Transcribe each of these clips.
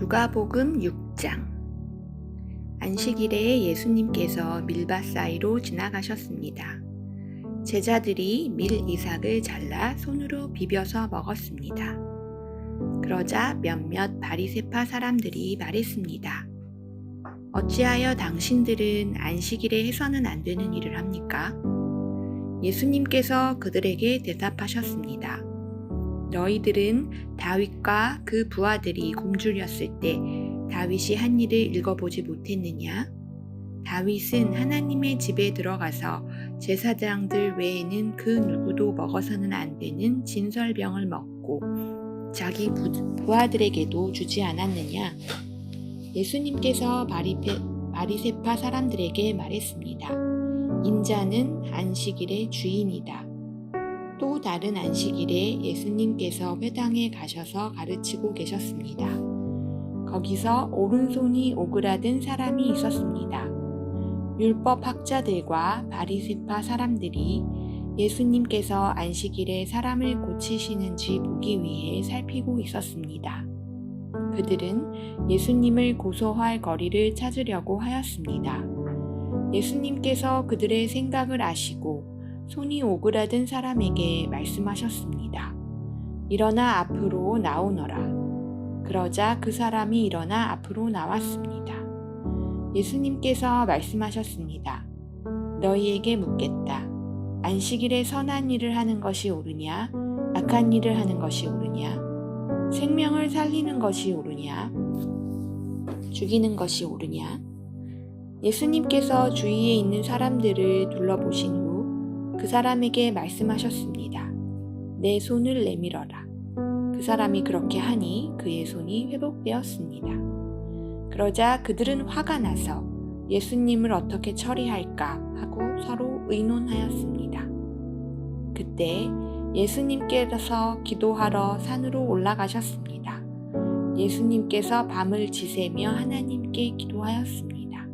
누가복음 6장 안식일에 예수님께서 밀밭 사이로 지나가셨습니다. 제자들이 밀 이삭을 잘라 손으로 비벼서 먹었습니다. 그러자 몇몇 바리세파 사람들이 말했습니다. 어찌하여 당신들은 안식일에 해서는 안 되는 일을 합니까? 예수님께서 그들에게 대답하셨습니다. 너희들은 다윗과 그 부하들이 굶주렸을 때 다윗이 한 일을 읽어보지 못했느냐? 다윗은 하나님의 집에 들어가서 제사장들 외에는 그 누구도 먹어서는 안 되는 진설병을 먹고 자기 부, 부하들에게도 주지 않았느냐? 예수님께서 바리페, 바리세파 사람들에게 말했습니다. 인자는 안식일의 주인이다. 또 다른 안식일에 예수님께서 회당에 가셔서 가르치고 계셨습니다. 거기서 오른손이 오그라든 사람이 있었습니다. 율법 학자들과 바리새파 사람들이 예수님께서 안식일에 사람을 고치시는지 보기 위해 살피고 있었습니다. 그들은 예수님을 고소할 거리를 찾으려고 하였습니다. 예수님께서 그들의 생각을 아시고 손이 오그라든 사람에게 말씀하셨습니다. 일어나 앞으로 나오너라. 그러자 그 사람이 일어나 앞으로 나왔습니다. 예수님께서 말씀하셨습니다. 너희에게 묻겠다. 안식일에 선한 일을 하는 것이 옳으냐? 악한 일을 하는 것이 옳으냐? 생명을 살리는 것이 옳으냐? 죽이는 것이 옳으냐? 예수님께서 주위에 있는 사람들을 둘러보신 후 그 사람에게 말씀하셨습니다. 내 손을 내밀어라. 그 사람이 그렇게 하니 그의 손이 회복되었습니다. 그러자 그들은 화가 나서 예수님을 어떻게 처리할까 하고 서로 의논하였습니다. 그때 예수님께서 기도하러 산으로 올라가셨습니다. 예수님께서 밤을 지새며 하나님께 기도하였습니다.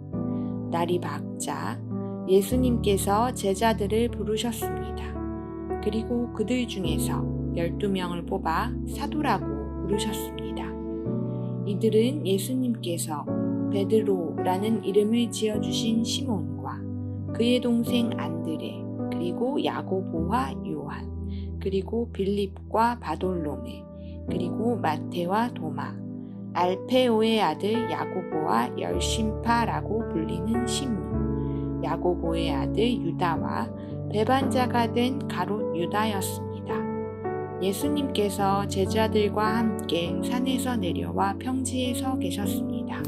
날이 밝자 예수님께서 제자들을 부르셨습니다. 그리고 그들 중에서 12명을 뽑아 사도라고 부르셨습니다. 이들은 예수님께서 베드로라는 이름을 지어주신 시몬과 그의 동생 안드레, 그리고 야고보와 요한, 그리고 빌립과 바돌로메, 그리고 마테와 도마, 알페오의 아들 야고보와 열심파라고 불리는 시몬, 야고보의 아들 유다와 배반자가 된 가롯 유다였습니다. 예수님께서 제자들과 함께 산에서 내려와 평지에 서 계셨습니다.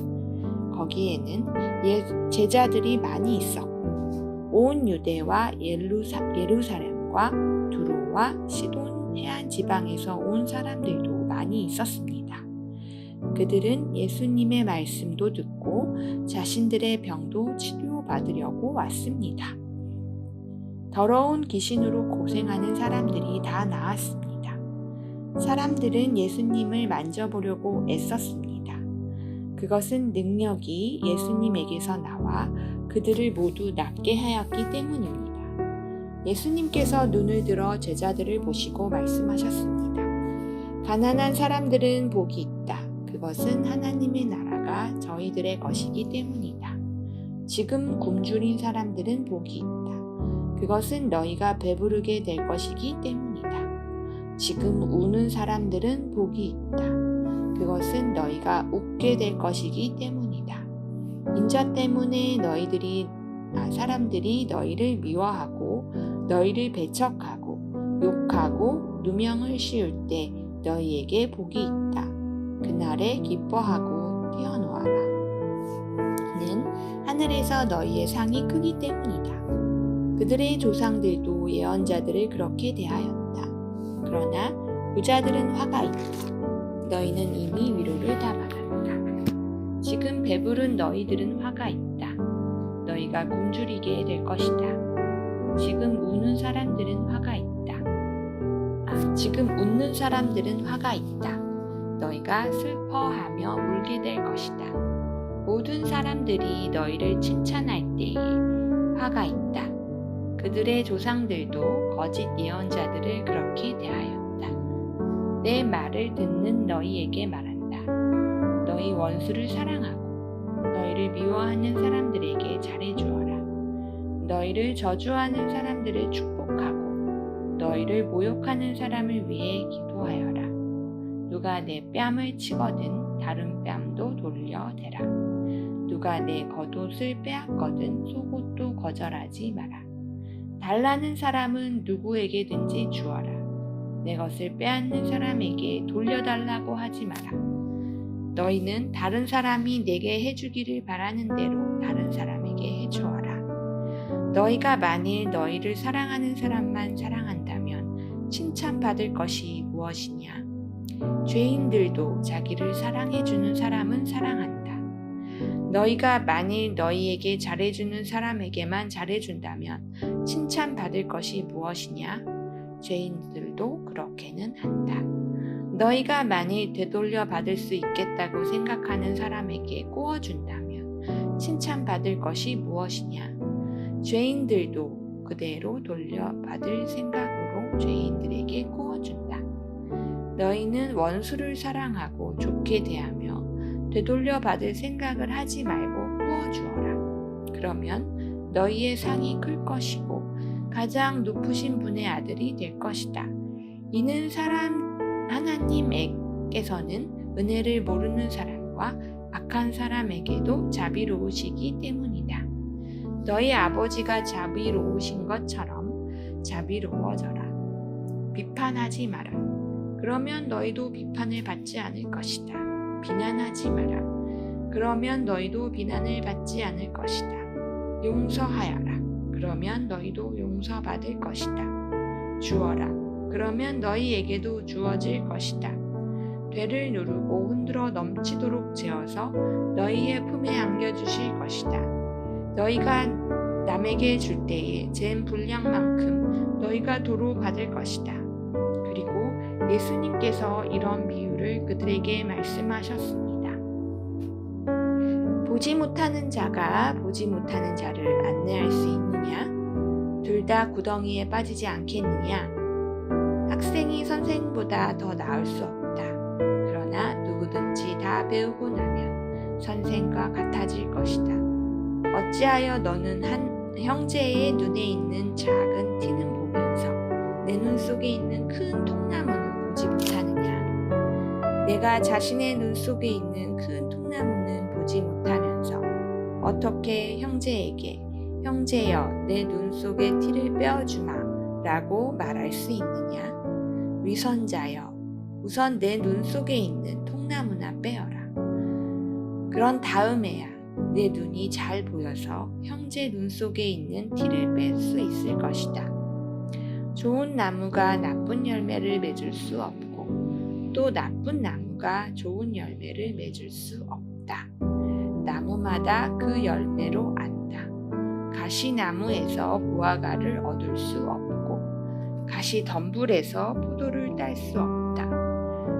거기에는 예, 제자들이 많이 있었고 온 유대와 예루사, 예루살렘과 두로와 시돈 해안 지방에서 온 사람들도 많이 있었습니다. 그들은 예수님의 말씀도 듣고 자신들의 병도 치료받으려고 왔습니다. 더러운 귀신으로 고생하는 사람들이 다 나왔습니다. 사람들은 예수님을 만져보려고 애썼습니다. 그것은 능력이 예수님에게서 나와 그들을 모두 낫게 하였기 때문입니다. 예수님께서 눈을 들어 제자들을 보시고 말씀하셨습니다. 가난한 사람들은 복이 있다. 그것은 하나님의 나라가 저희들의 것이기 때문이다. 지금 굶주린 사람들은 복이 있다. 그것은 너희가 배부르게 될 것이기 때문이다. 지금 우는 사람들은 복이 있다. 그것은 너희가 웃게 될 것이기 때문이다. 인자 때문에 너희들이 아, 사람들이 너희를 미워하고 너희를 배척하고 욕하고 누명을 씌울 때 너희에게 복이 있다. 그날에 기뻐하고 뛰어노아라. 이는 하늘에서 너희의 상이 크기 때문이다. 그들의 조상들도 예언자들을 그렇게 대하였다. 그러나 부자들은 화가 있다. 너희는 이미 위로를 다 받았다. 지금 배부른 너희들은 화가 있다. 너희가 굶주리게 될 것이다. 지금 우는 사람들은 화가 있다. 아, 지금 웃는 사람들은 화가 있다. 너희가 슬퍼하며 울게 될 것이다. 모든 사람들이 너희를 칭찬할 때에 화가 있다. 그들의 조상들도 거짓 예언자들을 그렇게 대하였다. 내 말을 듣는 너희에게 말한다. 너희 원수를 사랑하고 너희를 미워하는 사람들에게 잘해주어라. 너희를 저주하는 사람들을 축복하고 너희를 모욕하는 사람을 위해 기도하여라. 누가 내 뺨을 치거든 다른 뺨도 돌려대라. 누가 내 겉옷을 빼앗거든 속옷도 거절하지 마라. 달라는 사람은 누구에게든지 주어라. 내 것을 빼앗는 사람에게 돌려달라고 하지 마라. 너희는 다른 사람이 내게 해주기를 바라는 대로 다른 사람에게 해주어라. 너희가 만일 너희를 사랑하는 사람만 사랑한다면 칭찬받을 것이 무엇이냐? 죄인들도 자기를 사랑해주는 사람은 사랑한다. 너희가 만일 너희에게 잘해주는 사람에게만 잘해준다면 칭찬받을 것이 무엇이냐? 죄인들도 그렇게는 한다. 너희가 만일 되돌려 받을 수 있겠다고 생각하는 사람에게 꼬어준다면 칭찬받을 것이 무엇이냐? 죄인들도 그대로 돌려받을 생각으로 죄인들에게 꼬어준다. 너희는 원수를 사랑하고 좋게 대하며 되돌려 받을 생각을 하지 말고 꾸어주어라. 그러면 너희의 상이 클 것이고 가장 높으신 분의 아들이 될 것이다. 이는 사람 하나님께서는 은혜를 모르는 사람과 악한 사람에게도 자비로우시기 때문이다. 너희 아버지가 자비로우신 것처럼 자비로워져라. 비판하지 마라. 그러면 너희도 비판을 받지 않을 것이다. 비난하지 마라. 그러면 너희도 비난을 받지 않을 것이다. 용서하여라. 그러면 너희도 용서받을 것이다. 주어라. 그러면 너희에게도 주어질 것이다. 되를 누르고 흔들어 넘치도록 재어서 너희의 품에 안겨주실 것이다. 너희가 남에게 줄 때에 잰 분량만큼 너희가 도로 받을 것이다. 예수님께서 이런 비유를 그들에게 말씀하셨습니다. 보지 못하는 자가 보지 못하는 자를 안내할 수 있느냐? 둘 다 구덩이에 빠지지 않겠느냐? 학생이 선생보다 더 나을 수 없다. 그러나 누구든지 다 배우고 나면 선생과 같아질 것이다. 어찌하여 너는 한 형제의 눈에 있는 작은 티는 보면서 내 눈 속에 있는 큰 통나무는 보지 못하느냐? 내가 자신의 눈 속에 있는 큰 통나무는 보지 못하면서 어떻게 형제에게 형제여 내 눈 속의 티를 빼어주마 라고 말할 수 있느냐? 위선자여 우선 내 눈 속에 있는 통나무나 빼어라. 그런 다음에야 내 눈이 잘 보여서 형제 눈 속에 있는 티를 뺄 수 있을 것이다. 좋은 나무가 나쁜 열매를 맺을 수 없고 또 나쁜 나무가 좋은 열매를 맺을 수 없다. 나무마다 그 열매로 안다. 가시나무에서 무화과를 얻을 수 없고 가시 덤불에서 포도를 딸 수 없다.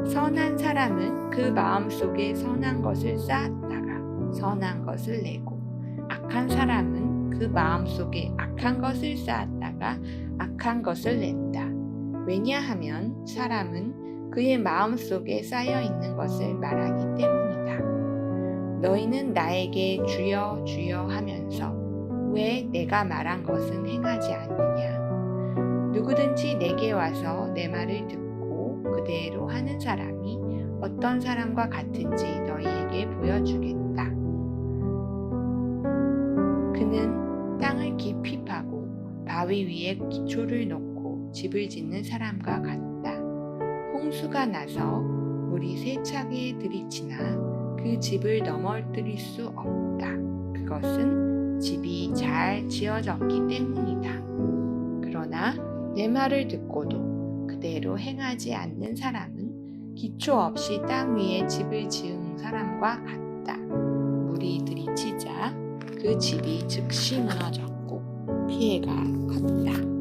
선한 사람은 그 마음 속에 선한 것을 쌓았다가 선한 것을 내고 악한 사람은 그 마음 속에 악한 것을 쌓았다가 악한 것을 낸다. 왜냐하면 사람은 그의 마음 속에 쌓여 있는 것을 말하기 때문이다. 너희는 나에게 주여 주여 하면서 왜 내가 말한 것은 행하지 않느냐? 누구든지 내게 와서 내 말을 듣고 그대로 하는 사람이 어떤 사람과 같은지 너희에게 보여주겠다. 그는 땅을 깊이 파고 바위 위에 기초를 놓고 집을 짓는 사람과 같다. 홍수가 나서 물이 세차게 들이치나 그 집을 넘어뜨릴 수 없다. 그것은 집이 잘 지어졌기 때문이다. 그러나 내 말을 듣고도 그대로 행하지 않는 사람은 기초 없이 땅 위에 집을 지은 사람과 같다. 물이 들이치자 그 집이 즉시 무너졌고 피해가 컸다.